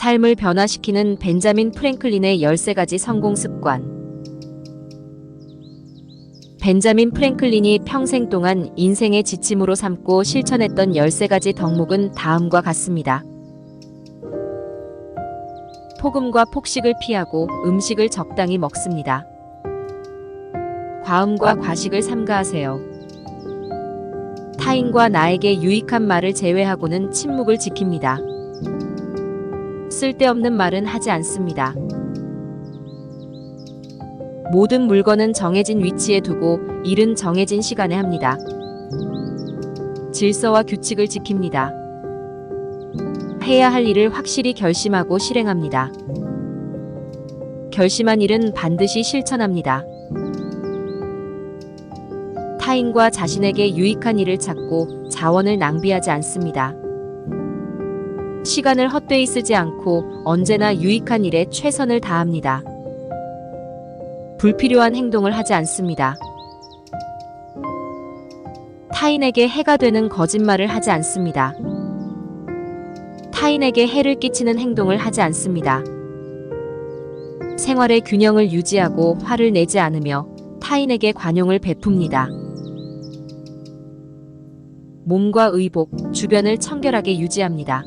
삶을 변화시키는 벤자민 프랭클린의 13가지 성공 습관. 벤자민 프랭클린이 평생 동안 인생의 지침으로 삼고 실천했던 13가지 덕목은 다음과 같습니다. 폭음과 폭식을 피하고 음식을 적당히 먹습니다. 과음과 과식을 삼가하세요. 타인과 나에게 유익한 말을 제외하고는 침묵을 지킵니다. 쓸데없는 말은 하지 않습니다. 모든 물건은 정해진 위치에 두고 일은 정해진 시간에 합니다. 질서와 규칙을 지킵니다. 해야 할 일을 확실히 결심하고 실행합니다. 결심한 일은 반드시 실천합니다. 타인과 자신에게 유익한 일을 찾고 자원을 낭비하지 않습니다. 시간을 헛되이 쓰지 않고 언제나 유익한 일에 최선을 다합니다. 불필요한 행동을 하지 않습니다. 타인에게 해가 되는 거짓말을 하지 않습니다. 타인에게 해를 끼치는 행동을 하지 않습니다. 생활의 균형을 유지하고 화를 내지 않으며 타인에게 관용을 베풉니다. 몸과 의복, 주변을 청결하게 유지합니다.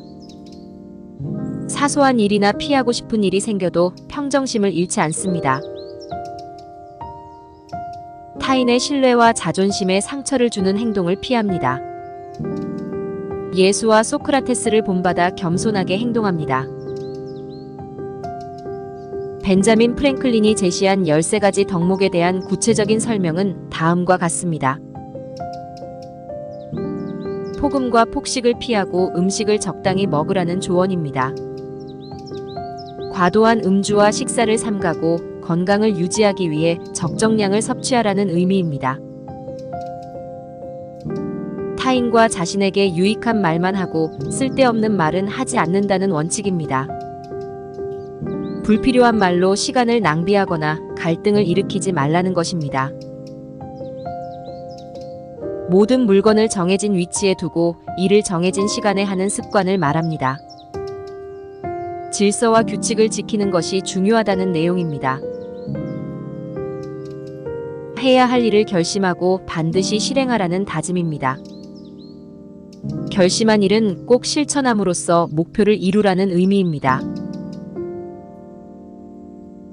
사소한 일이나 피하고 싶은 일이 생겨도 평정심을 잃지 않습니다. 타인의 신뢰와 자존심에 상처를 주는 행동을 피합니다. 예수와 소크라테스를 본받아 겸손하게 행동합니다. 벤자민 프랭클린이 제시한 13가지 덕목에 대한 구체적인 설명은 다음과 같습니다. 폭음과 폭식을 피하고 음식을 적당히 먹으라는 조언입니다. 과도한 음주와 식사를 삼가고 건강을 유지하기 위해 적정량을 섭취하라는 의미입니다. 타인과 자신에게 유익한 말만 하고 쓸데없는 말은 하지 않는다는 원칙입니다. 불필요한 말로 시간을 낭비하거나 갈등을 일으키지 말라는 것입니다. 모든 물건을 정해진 위치에 두고 일을 정해진 시간에 하는 습관을 말합니다. 질서와 규칙을 지키는 것이 중요하다는 내용입니다. 해야 할 일을 결심하고 반드시 실행하라는 다짐입니다. 결심한 일은 꼭 실천함으로써 목표를 이루라는 의미입니다.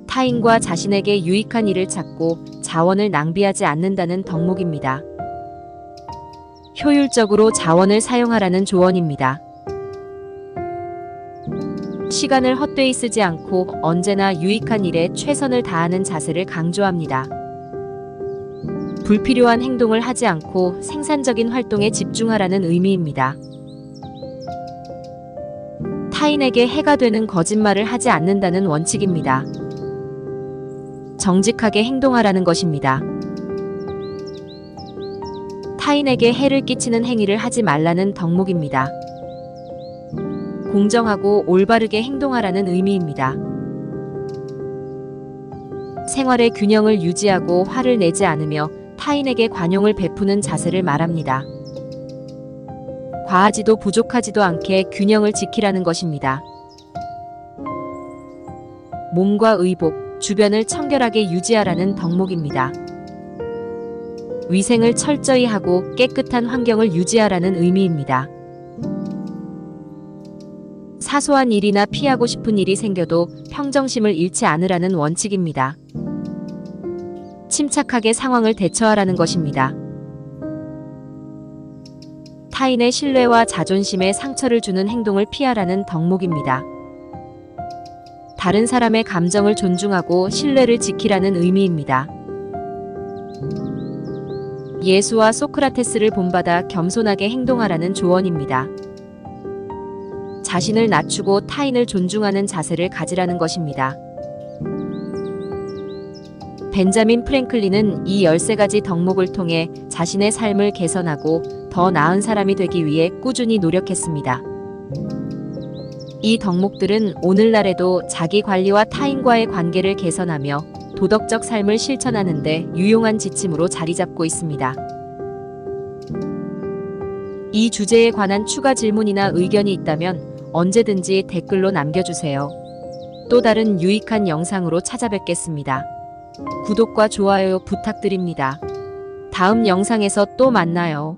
타인과 자신에게 유익한 일을 찾고 자원을 낭비하지 않는다는 덕목입니다. 효율적으로 자원을 사용하라는 조언입니다. 시간을 헛되이 쓰지 않고 언제나 유익한 일에 최선을 다하는 자세를 강조합니다. 불필요한 행동을 하지 않고 생산적인 활동에 집중하라는 의미입니다. 타인에게 해가 되는 거짓말을 하지 않는다는 원칙입니다. 정직하게 행동하라는 것입니다. 타인에게 해를 끼치는 행위를 하지 말라는 덕목입니다. 공정하고 올바르게 행동하라는 의미입니다. 생활의 균형을 유지하고 화를 내지 않으며 타인에게 관용을 베푸는 자세를 말합니다. 과하지도 부족하지도 않게 균형을 지키라는 것입니다. 몸과 의복, 주변을 청결하게 유지하라는 덕목입니다. 위생을 철저히 하고 깨끗한 환경을 유지하라는 의미입니다. 사소한 일이나 피하고 싶은 일이 생겨도 평정심을 잃지 않으라는 원칙입니다. 침착하게 상황을 대처하라는 것입니다. 타인의 신뢰와 자존심에 상처를 주는 행동을 피하라는 덕목입니다. 다른 사람의 감정을 존중하고 신뢰를 지키라는 의미입니다. 예수와 소크라테스를 본받아 겸손하게 행동하라는 조언입니다. 자신을 낮추고 타인을 존중하는 자세를 가지라는 것입니다. 벤자민 프랭클린은 이 13가지 덕목을 통해 자신의 삶을 개선하고 더 나은 사람이 되기 위해 꾸준히 노력했습니다. 이 덕목들은 오늘날에도 자기 관리와 타인과의 관계를 개선하며 도덕적 삶을 실천하는데 유용한 지침으로 자리 잡고 있습니다. 이 주제에 관한 추가 질문이나 의견이 있다면 언제든지 댓글로 남겨주세요. 또 다른 유익한 영상으로 찾아뵙겠습니다. 구독과 좋아요 부탁드립니다. 다음 영상에서 또 만나요.